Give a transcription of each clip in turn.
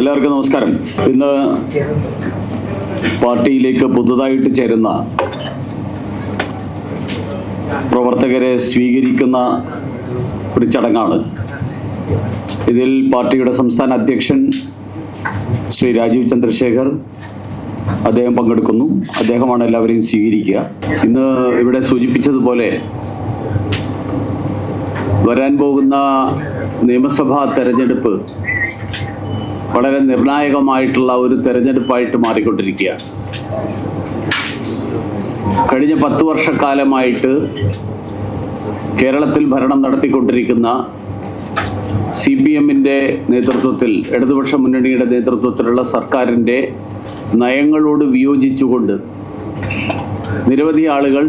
എല്ലാവർക്കും നമസ്കാരം. ഇന്ന് പാർട്ടിയിലേക്ക് പുതുതായിട്ട് ചേരുന്ന പ്രവർത്തകരെ സ്വീകരിക്കുന്ന ഒരു ചടങ്ങാണ്. ഇതിൽ പാർട്ടിയുടെ സംസ്ഥാന അധ്യക്ഷൻ ശ്രീ രാജീവ് ചന്ദ്രശേഖർ അദ്ദേഹം പങ്കെടുക്കുന്നു. അദ്ദേഹമാണ് എല്ലാവരെയും സ്വീകരിക്കുക. ഇന്ന് ഇവിടെ സൂചിപ്പിച്ചതുപോലെ വരാൻ പോകുന്ന നിയമസഭാ തെരഞ്ഞെടുപ്പ് വളരെ നിർണായകമായിട്ടുള്ള ഒരു തെരഞ്ഞെടുപ്പായിട്ട് മാറിക്കൊണ്ടിരിക്കുകയാണ്. കഴിഞ്ഞ പത്ത് വർഷക്കാലമായിട്ട് കേരളത്തിൽ ഭരണം നടത്തിക്കൊണ്ടിരിക്കുന്ന സി പി എമ്മിന്റെ നേതൃത്വത്തിൽ ഇടതുപക്ഷ മുന്നണിയുടെ നേതൃത്വത്തിലുള്ള സർക്കാരിന്റെ നയങ്ങളോട് വിയോജിച്ചുകൊണ്ട് നിരവധി ആളുകൾ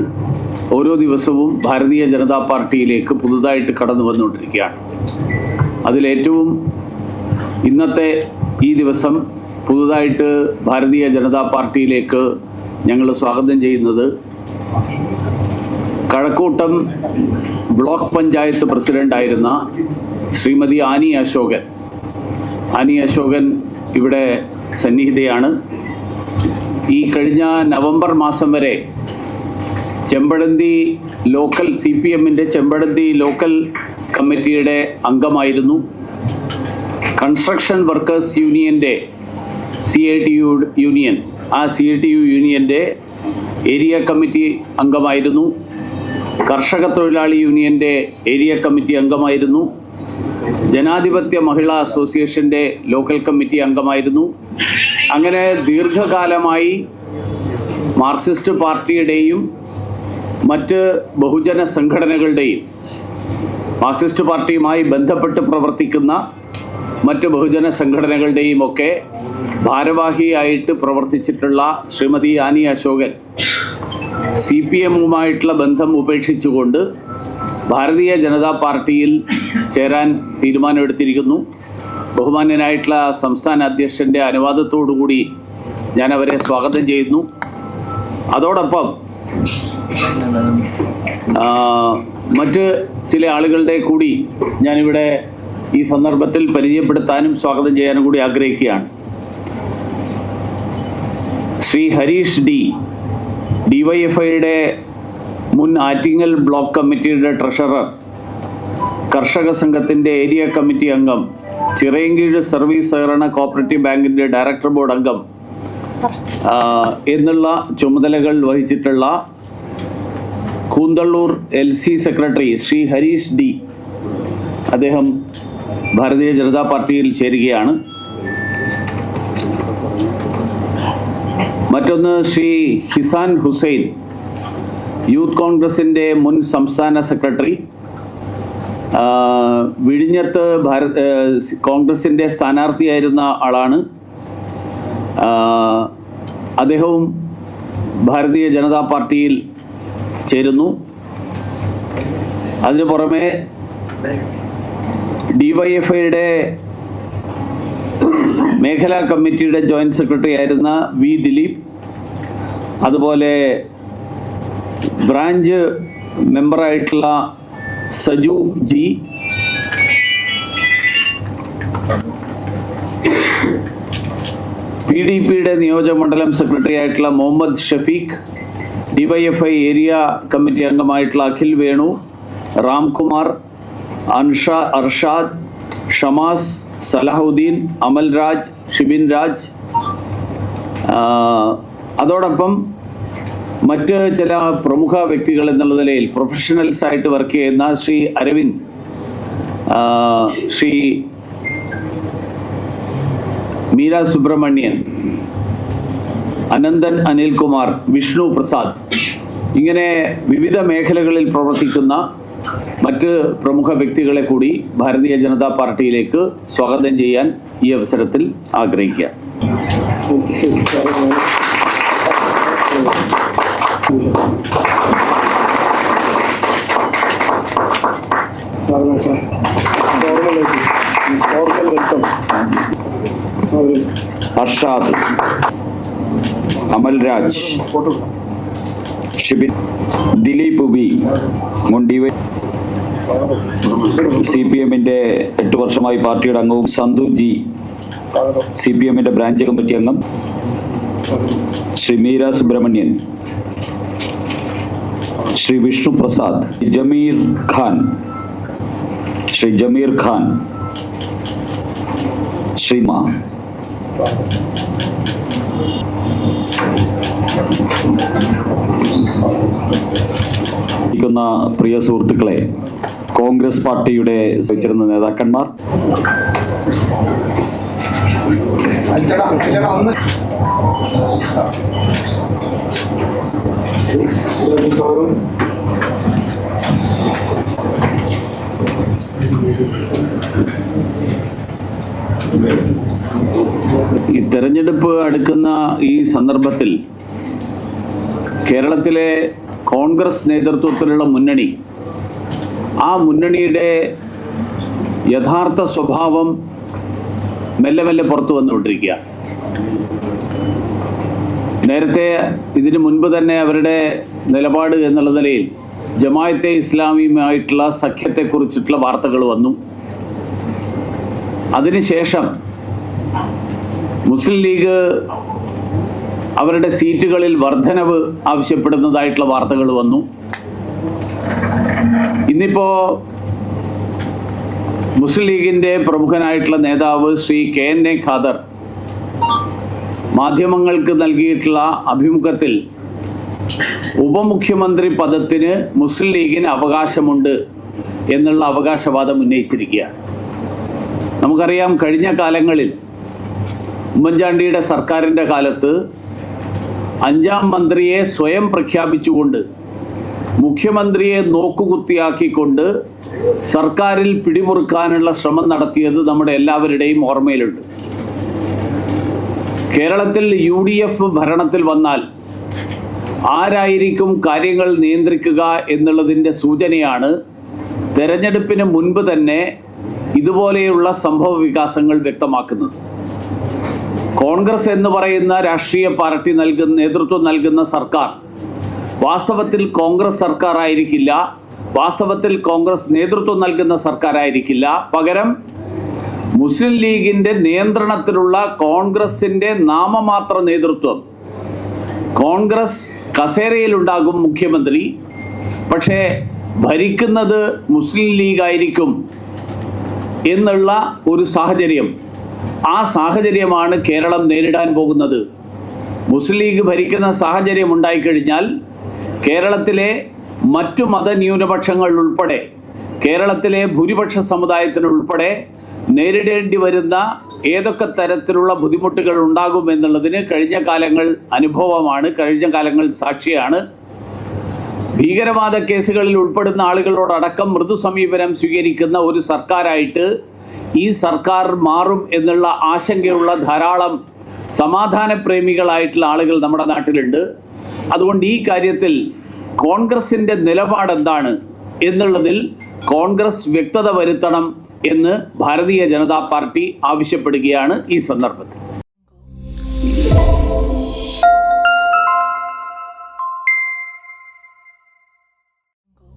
ഓരോ ദിവസവും ഭാരതീയ ജനതാ പാർട്ടിയിലേക്ക് പുതുതായിട്ട് കടന്നു വന്നുകൊണ്ടിരിക്കുകയാണ് അതിലേറ്റവും ഇന്നത്തെ ഈ ദിവസം പുതുതായിട്ട് ഭാരതീയ ജനതാ പാർട്ടിയിലേക്ക് ഞങ്ങൾ സ്വാഗതം ചെയ്യുന്നത് കഴക്കൂട്ടം ബ്ലോക്ക് പഞ്ചായത്ത് പ്രസിഡന്റായിരുന്ന ശ്രീമതി ആനി അശോകൻ. ആനി അശോകൻ ഇവിടെ സന്നിഹിതയാണ്. ഈ കഴിഞ്ഞ നവംബർ മാസം വരെ ചെമ്പഴന്തി ലോക്കൽ സി പി എമ്മിന്റെ ചെമ്പഴന്തി ലോക്കൽ കമ്മിറ്റിയുടെ അംഗമായിരുന്നു. കൺസ്ട്രക്ഷൻ വർക്കേഴ്സ് യൂണിയന്റെ C I T U union ആ സി ഐ ടി യു യൂണിയന്റെ ഏരിയ കമ്മിറ്റി അംഗമായിരുന്നു. കർഷക തൊഴിലാളി യൂണിയന്റെ ഏരിയ കമ്മിറ്റി അംഗമായിരുന്നു. ജനാധിപത്യ മഹിളാ അസോസിയേഷന്റെ ലോക്കൽ കമ്മിറ്റി അംഗമായിരുന്നു. അങ്ങനെ ദീർഘകാലമായി മാർക്സിസ്റ്റ് പാർട്ടിയുടെയും മറ്റ് ബഹുജന സംഘടനകളുടെയും മാർക്സിസ്റ്റ് പാർട്ടിയുമായി ബന്ധപ്പെട്ട് പ്രവർത്തിക്കുന്ന മറ്റ് ബഹുജന സംഘടനകളുടെയും ഒക്കെ ഭാരവാഹിയായിട്ട് പ്രവർത്തിച്ചിട്ടുള്ള ശ്രീമതി ആനി അശോകൻ സി പി എമ്മുമായിട്ടുള്ള ബന്ധം ഉപേക്ഷിച്ചുകൊണ്ട് ഭാരതീയ ജനതാ പാർട്ടിയിൽ ചേരാൻ തീരുമാനമെടുത്തിരിക്കുന്നു. ബഹുമാന്യനായിട്ടുള്ള സംസ്ഥാന അധ്യക്ഷന്റെ അനുവാദത്തോടുകൂടി ഞാൻ അവരെ സ്വാഗതം ചെയ്യുന്നു. അതോടൊപ്പം മറ്റ് ചില ആളുകളുടെ കൂടി ഞാനിവിടെ ഈ സന്ദർഭത്തിൽ പരിചയപ്പെടുത്താനും സ്വാഗതം ചെയ്യാനും കൂടി ആഗ്രഹിക്കുകയാണ്. ശ്രീ ഹരീഷ് ഡി ഡിവൈഎഫ്ഐയുടെ മുൻ ആറ്റിങ്ങൽ ബ്ലോക്ക് കമ്മിറ്റിയുടെ ട്രഷറർ കർഷക സംഘത്തിന്റെ ഏരിയ കമ്മിറ്റി അംഗം ചിറയങ്കീഴ് സർവീസ് സഹകരണ കോപ്പറേറ്റീവ് ബാങ്കിന്റെ ഡയറക്ടർ ബോർഡ് അംഗം എന്നുള്ള ചുമതലകൾ വഹിച്ചിട്ടുള്ള Koonthalloor L C secretary Shri Harish D. അദ്ദേഹം ഭാരതീയ ജനതാ പാർട്ടിയിൽ ചേരുകയാണ്. മറ്റൊന്ന് ശ്രീ ഹിസാൻ ഹുസൈൻ യൂത്ത് കോൺഗ്രസിന്റെ മുൻ സംസ്ഥാന സെക്രട്ടറി. വിഴിഞ്ഞത്ത് ഭാരത് കോൺഗ്രസിന്റെ സ്ഥാനാർത്ഥിയായിരുന്ന ആളാണ്. അദ്ദേഹവും ഭാരതീയ ജനതാ പാർട്ടിയിൽ ചേരുന്നു. അതിനു പുറമെ ഡിവൈഎഫ്ഐയുടെ മേഖലാ കമ്മിറ്റിയുടെ ജോയിന്റ് സെക്രട്ടറി ആയിരുന്ന വി ദിലീപ് അതുപോലെ ബ്രാഞ്ച് മെമ്പറായിട്ടുള്ള സജു ജി പി ഡി പിയുടെ നിയോജകമണ്ഡലം സെക്രട്ടറി ആയിട്ടുള്ള Muhammad Shafeeq DYFI area committee അംഗമായിട്ടുള്ള Akhil Venu Ramkumar Ansha Arshad Shamas Salahuddin Amal Raj Shibin Raj അതോടൊപ്പം മറ്റ് ചില പ്രമുഖ വ്യക്തികൾ എന്നുള്ള നിലയിൽ പ്രൊഫഷണൽസ് ആയിട്ട് വർക്ക് ചെയ്യുന്ന ശ്രീ അരവിന്ദ്. ശ്രീ മീര സുബ്രഹ്മണ്യൻ അനന്തൻ അനിൽകുമാർ വിഷ്ണു പ്രസാദ്. ഇങ്ങനെ വിവിധ മേഖലകളിൽ പ്രവർത്തിക്കുന്ന മറ്റ് പ്രമുഖ വ്യക്തികളെ കൂടി ഭാരതീയ ജനതാ പാർട്ടിയിലേക്ക് സ്വാഗതം ചെയ്യാൻ ഈ അവസരത്തിൽ ആഗ്രഹിക്കുക. അർഷാദ് അമൽരാജ് ഷിബിൻ ദിലീപ് ബി മുണ്ടിവ സി പി എമ്മിന്റെ എട്ട് വർഷമായി പാർട്ടിയുടെ അംഗവും സന്തു ജി സി പി എമ്മിന്റെ ബ്രാഞ്ച് കമ്മിറ്റി അംഗം ശ്രീ മീര സുബ്രഹ്മണ്യൻ ശ്രീ വിഷ്ണു പ്രസാദ് ജമീർ ഖാൻ ശ്രീ ജമീർ ഖാൻ ശ്രീമ ഇരിക്കുന്ന പ്രിയ സുഹൃത്തുക്കളെ കോൺഗ്രസ് പാർട്ടിയുടെ വെച്ചിരുന്ന നേതാക്കന്മാർ. ഈ തെരഞ്ഞെടുപ്പ് അടുക്കുന്ന ഈ സന്ദർഭത്തിൽ കേരളത്തിലെ കോൺഗ്രസ് നേതൃത്വത്തിലുള്ള മുന്നണി ആ മുന്നണിയുടെ യഥാർത്ഥ സ്വഭാവം മെല്ലെ മെല്ലെ പുറത്തു വന്നുകൊണ്ടിരിക്കുക. നേരത്തെ ഇതിനു മുൻപ് തന്നെ അവരുടെ നിലപാട് എന്നുള്ള നിലയിൽ ജമായത്തെ ഇസ്ലാമിയുമായിട്ടുള്ള സഖ്യത്തെക്കുറിച്ചിട്ടുള്ള വാർത്തകൾ വന്നു. അതിനുശേഷം മുസ്ലിം ലീഗ് അവരുടെ സീറ്റുകളിൽ വർധനവ് ആവശ്യപ്പെടുന്നതായിട്ടുള്ള വാർത്തകൾ വന്നു. ഇന്നിപ്പോ മുസ്ലിം ലീഗിന്റെ പ്രമുഖനായിട്ടുള്ള നേതാവ് Shri K N A Khader മാധ്യമങ്ങൾക്ക് നൽകിയിട്ടുള്ള അഭിമുഖത്തിൽ ഉപമുഖ്യമന്ത്രി പദത്തിന് മുസ്ലിം ലീഗിന് അവകാശമുണ്ട് എന്നുള്ള അവകാശവാദം ഉന്നയിച്ചിരിക്കുകയാണ്. നമുക്കറിയാം കഴിഞ്ഞ കാലങ്ങളിൽ ഉമ്മൻചാണ്ടിയുടെ സർക്കാരിന്റെ കാലത്ത് അഞ്ചാം മന്ത്രിയെ സ്വയം പ്രഖ്യാപിച്ചുകൊണ്ട് മുഖ്യമന്ത്രിയെ നോക്കുകുത്തിയാക്കിക്കൊണ്ട് സർക്കാരിൽ പിടിമുറുക്കാനുള്ള ശ്രമം നടത്തിയത് നമ്മുടെ എല്ലാവരുടെയും ഓർമ്മയിലുണ്ട്. കേരളത്തിൽ യു ഡി എഫ് ഭരണത്തിൽ വന്നാൽ ആരായിരിക്കും കാര്യങ്ങൾ നിയന്ത്രിക്കുക എന്നുള്ളതിന്റെ സൂചനയാണ് തെരഞ്ഞെടുപ്പിന് മുൻപ് തന്നെ ഇതുപോലെയുള്ള സംഭവ വികാസങ്ങൾ വ്യക്തമാക്കുന്നത്. കോൺഗ്രസ് എന്ന് പറയുന്ന രാഷ്ട്രീയ പാർട്ടി നൽകുന്ന നേതൃത്വം നൽകുന്ന സർക്കാർ വാസ്തവത്തിൽ കോൺഗ്രസ് സർക്കാർ ആയിരിക്കില്ല വാസ്തവത്തിൽ കോൺഗ്രസ് നേതൃത്വം നൽകുന്ന സർക്കാർ ആയിരിക്കില്ല പകരം മുസ്ലിം ലീഗിന്റെ നിയന്ത്രണത്തിലുള്ള കോൺഗ്രസിന്റെ നാമമാത്ര നേതൃത്വം. കോൺഗ്രസ് കസേരയിലുണ്ടാകും മുഖ്യമന്ത്രി. പക്ഷേ ഭരിക്കുന്നത് മുസ്ലിം ലീഗ് ആയിരിക്കും എന്നുള്ള ഒരു സാഹചര്യം. ആ സാഹചര്യമാണ് കേരളം നേരിടാൻ പോകുന്നത്. മുസ്ലിം ലീഗ് ഭരിക്കുന്ന സാഹചര്യം ഉണ്ടായിക്കഴിഞ്ഞാൽ കേരളത്തിലെ മറ്റു മതന്യൂനപക്ഷങ്ങൾ ഉൾപ്പെടെ കേരളത്തിലെ ഭൂരിപക്ഷ സമുദായത്തിനുൾപ്പെടെ നേരിടേണ്ടി വരുന്ന ഏതൊക്കെ തരത്തിലുള്ള ബുദ്ധിമുട്ടുകൾ ഉണ്ടാകും എന്നുള്ളതിന് കഴിഞ്ഞ കാലങ്ങൾ അനുഭവമാണ് കഴിഞ്ഞ കാലങ്ങൾ സാക്ഷിയാണ്. ഭീകരവാദ കേസുകളിൽ ഉൾപ്പെടുന്ന ആളുകളോടടക്കം മൃദു സമീപനം സ്വീകരിക്കുന്ന ഒരു സർക്കാരായിട്ട് ഈ സർക്കാർ മാറും എന്നുള്ള ആശങ്കയുള്ള ധാരാളം സമാധാന പ്രേമികളായിട്ടുള്ള ആളുകൾ നമ്മുടെ നാട്ടിലുണ്ട്. അതുകൊണ്ട് ഈ കാര്യത്തിൽ കോൺഗ്രസിന്റെ നിലപാട് എന്താണ് എന്നുള്ളതിൽ കോൺഗ്രസ് വ്യക്തത വരുത്തണം എന്ന് ഭാരതീയ ജനതാ പാർട്ടി ആവശ്യപ്പെടുകയാണ് ഈ സന്ദർഭത്തിൽ.